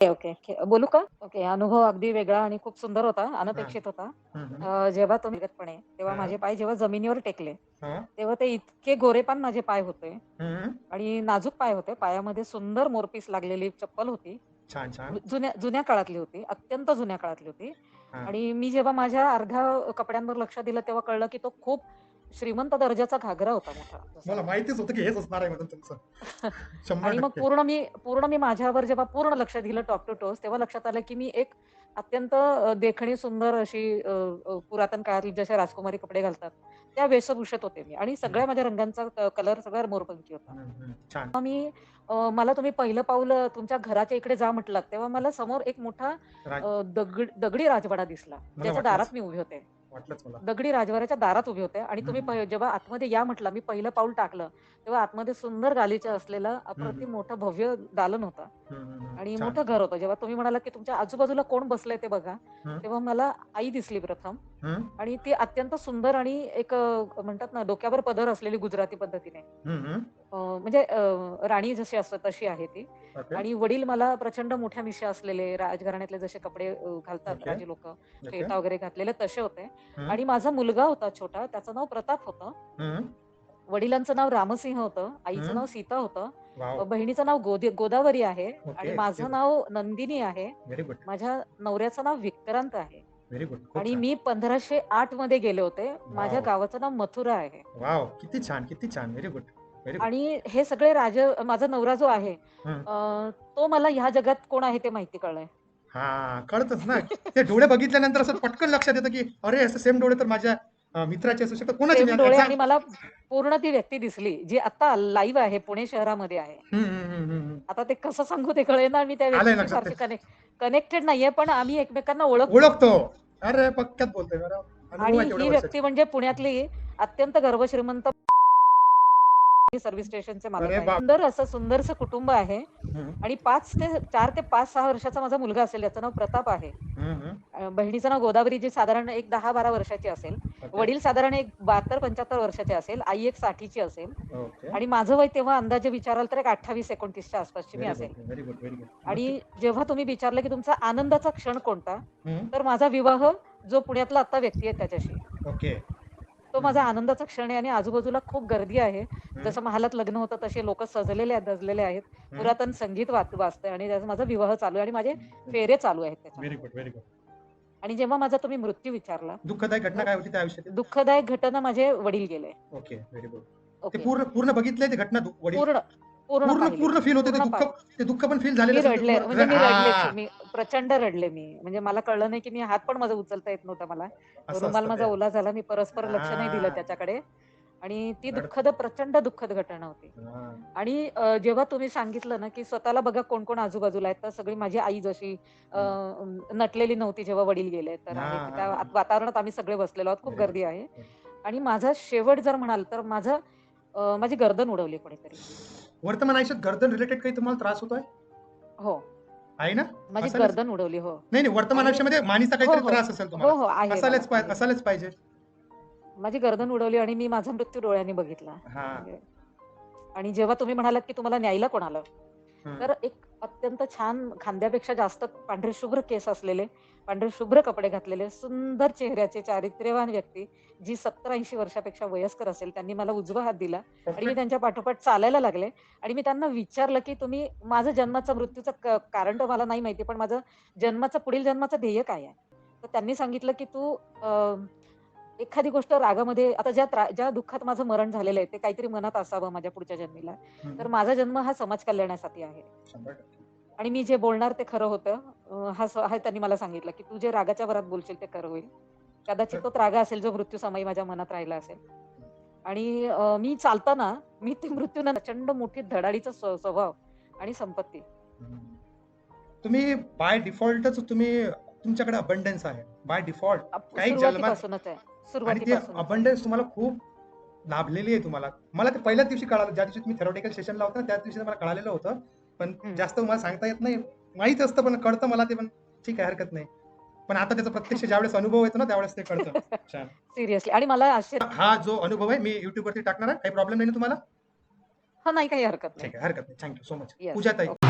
Okay, okay. बोलू का? Okay. अनुभव अगदी वेगळा आणि खूप सुंदर होता, अनपेक्षित होता. जेव्हा तो निगतपणे तेव्हा. माझे पाय जेव्हा जमिनीवर टेकले. तेव्हा ते इतके गोरेपान माझे पाय होते. आणि नाजूक पाय होते. पायामध्ये सुंदर मोरपीस लागलेली चप्पल होती. जुन्या जुन्या काळातली होती. अत्यंत जुन्या काळातली होती. आणि मी जेव्हा माझ्या अर्ध्या कपड्यांवर लक्ष दिलं, तेव्हा कळलं की तो खूप श्रीमंत दर्जाचा घागरा होता मोठा. मला माहितीच होतं की हेच असणार आहे तुमचं. आणि मग 100% पूर्ण मी पूर्ण मी माझ्यावर जेव्हा पूर्ण लक्ष दिलं टॉप टू टोज, तेव्हा लक्षात आलं की मी एक अत्यंत देखणी सुंदर अशी पुरातन काळातली जसे राजकुमारी कपडे घालतात, त्या वेशभूषेत होते मी आणि सगळ्या माझ्या रंगांचा कलर सगळा मोरपंखी होता. मी मला तुम्ही पहिलं पाऊल तुमच्या घराच्या इकडे जा म्हटलात, तेव्हा मला समोर एक मोठा दगड दगडी राजवाडा दिसला. ज्याच्या वाटलंच. दारात मी उभे होते. दगडी राजवाड्याच्या दारात उभे होते आणि तुम्ही जेव्हा आतमध्ये या म्हटला, मी पहिलं पाऊल टाकलं, तेव्हा आतमध्ये सुंदर गालिचा असलेलं अप्रतिम. मोठं भव्य दालन होतं. आणि. मोठं घर होतं. जेव्हा तुम्ही म्हणालात की तुमच्या आजूबाजूला कोण बसलंय ते बघा. तेव्हा मला आई दिसली प्रथम. आणि ती अत्यंत सुंदर आणि एक म्हणतात ना डोक्यावर पदर असलेली गुजराती पद्धतीने. म्हणजे राणी जशी असते तशी आहे ती. आणि वडील मला प्रचंड मोठ्या मिश्या असलेले राजघराण्यातले जसे कपडे घालतात. राजे लोकं. फेटा वगैरे घातलेले तसे होते. आणि माझा मुलगा होता छोटा, त्याचं नाव प्रताप होतं. वडिलांचं नाव रामसिंह होतं, आईचं. नाव सीता होतं! बहिणीचं नाव गोदी गोदावरी आहे आणि. माझं नाव नंदिनी आहे. माझ्या नवऱ्याचं नाव विक्रांत आहे आणि. मी 1508 मध्ये गेले होते. माझ्या! गावाचं नाव मथुरा आहे. किती छान, किती छान. Very good. आणि हे सगळे राज माझा नवरा जो आहे, तो मला ह्या जगात कोण आहे ते माहिती कळलंय. हां, कळतच ना. ते डोळे बघितल्यानंतर असं पटकन लक्षात येतं की अरे, असं सेम डोळे तर माझ्या मित्राचे असू शकतात. कोणाचे डोळे आणि मला पूर्ण ती व्यक्ती दिसली, जी आता लाईव्ह आहे, पुणे शहरामध्ये आहे. आता ते कसं सांगू ते कळेना. मी त्या. कनेक्ट कनेक्टेड नाहीये, पण आम्ही एकमेकांना ओळखतो. ओळखतो. अरे, पक्क्यात बोलतोय बरं. आणि ही व्यक्ती. म्हणजे पुण्यातली अत्यंत गर्भश्रीमंत सर्व्हिस स्टेशनचे मालक! सुंदर असं सुंदरसं कुटुंब आहे. आणि 5 ते 4 ते 5-6 वर्षाचा माझा मुलगा असेल, याचं नाव प्रताप आहे. बहिणीचं नाव गोदावरी, जी साधारण एक 10-12 वर्षाची असेल. वडील साधारण एक 72-75 वर्षाचे असेल. आई एक 60ची असेल. आणि माझं वय तेव्हा अंदाजे विचाराल तर एक 28-29च्या आसपासची मी असेल. आणि जेव्हा तुम्ही विचारलं की तुमचा आनंदाचा क्षण कोणता? तर माझा विवाह जो पुण्यातला आता व्यक्ती आहे त्याच्याशी. ओके. तो. माझा आनंदाचा क्षण आहे आणि आजूबाजूला खूप गर्दी आहे. जसं महालात लग्न होतं तसे लोकं सजलेले आहेत, दजलेले आहेत. पुरातन संगीत वाज वाजतंय आणि त्याचा माझा विवाह चालू आहे आणि माझे फेरे चालू आहेत व्हेरी आणि जेव्हा माझा तुम्ही मृत्यू विचारला, दुःखदायक घटना काय होती त्या? दुःखदायक घटना माझे वडील गेले. Okay, very good. ते ओके. पूर्ण पूर्ण बघितलंय ते घटना पूर्ण पूर्ण पूर्ण फील होते ते दुःख पाहिली. ते दुःख पण फील ते रडले म्हणजे मी. रडलेच. मी प्रचंड रडले मी. म्हणजे मला कळलं नाही की मी हात पण माझा उचलता येत नव्हता मला. रुमाल माझा. ओला झाला. मी परस्पर लक्ष नाही दिलं. त्याच्याकडे आणि ती दुःखद प्रचंड दुःखद घटना होती. हां. आणि जेव्हा तुम्ही सांगितलं ना की स्वतःला बघा कोण-कोण आजूबाजूला आहेत, तर सगळी माझी आई जशी हं. नटलेली नव्हती जेव्हा वडील गेले. तर हां, हां, त्या हां. वातावरणात आम्ही सगळे बसलेलो आहोत. खूप. गर्दी आहे हं. आणि माझा शेवट जर म्हणाल तर माझं माझी गर्दन उडवली कोणीतरी. वर्तमान आयुष्यात गर्दन रिलेटेड काही तुम्हाला त्रास होतोय? हो. आहे ना? माझी गर्दन उडवली. हो. नाही, नाही. वर्तमान आयुष्यामध्ये हो, काहीतरी हो. त्रास असेल हो, तुम्हाला. हो. असायलाच पाहिजे. माझी गर्दन उडवली आणि मी माझा मृत्यू डोळ्यांनी बघितला. हां. म्हणजे आणि जेव्हा तुम्ही म्हणालात की तुम्हाला न्यायला कोण आलं? तर एक अत्यंत छान खांद्यापेक्षा जास्त पांढरे शुभ्र केस असलेले, पांढरे शुभ्र कपडे घातलेले, सुंदर चेहऱ्याचे चारित्र्यवान व्यक्ती, जी 70-80 वर्षापेक्षा वयस्कर असेल, त्यांनी मला उजवा हात दिला आणि मी. त्यांच्या पाठोपाठ चालायला लागले आणि मी त्यांना विचारलं की तुम्ही माझं जन्माचं मृत्यूचं कारण तर मला नाही माहिती, पण माझं जन्माचं पुढील जन्माचं ध्येय काय आहे? तर त्यांनी सांगितलं की तू एखादी गोष्ट रागामध्ये आता ज्या ज्या दुःखात माझं मरण झालेलं आहे, ते काहीतरी मनात असावं माझ्या पुढच्या जन्मीला. तर माझा जन्म हा समाज कल्याणासाठी आहे. 100% आणि मी जे बोलणार ते खरं होतं. हा हे त्यांनी मला सांगितलं की "तू जे रागाच्या भरात बोलशील ते खरं होईल." कदाचित तोच रागा असेल जो मृत्यूसमयी माझ्या मनात राहिला असेल. आणि मी चालताना मी ते मृत्यूनं प्रचंड मोठी धडाडीचा स्व स्वभाव आणि संपत्ती. तुम्ही बाय डिफॉल्टच तुम्ही तुमच्याकडे अबंडन्स आहे. बाय डिफॉल्ट काही जन्मात सुरुवातीपासूनच आहे. आहे. अबंडन्स तुम्हाला खूप लाभलेली आहे तुम्हाला. मला ते पहिल्याच दिवशी कळालं. ज्या दिवशी तुम्ही थेरॉटिकल सेशनला होता, त्याच दिवशी मला कळालेलं होतं. पण. जास्त तुम्हाला सांगता येत नाही. माहीत असतं पण कळतं मला ते पण ठीक आहे हरकत नाही. पण आता त्याचा प्रत्यक्ष ज्यावेळेस अनुभव येतो ना, त्यावेळेस ते कळतं. छान. सिरियसली आणि मला हा जो अनुभव आहे मी YouTubeवरती टाकणार आहे. काही प्रॉब्लेम नाही ना तुम्हाला? हां, नाही काही हरकत नाही. ठीक आहे. हरकत नाही. Thank you so much. Yes. पूजाताई. Okay.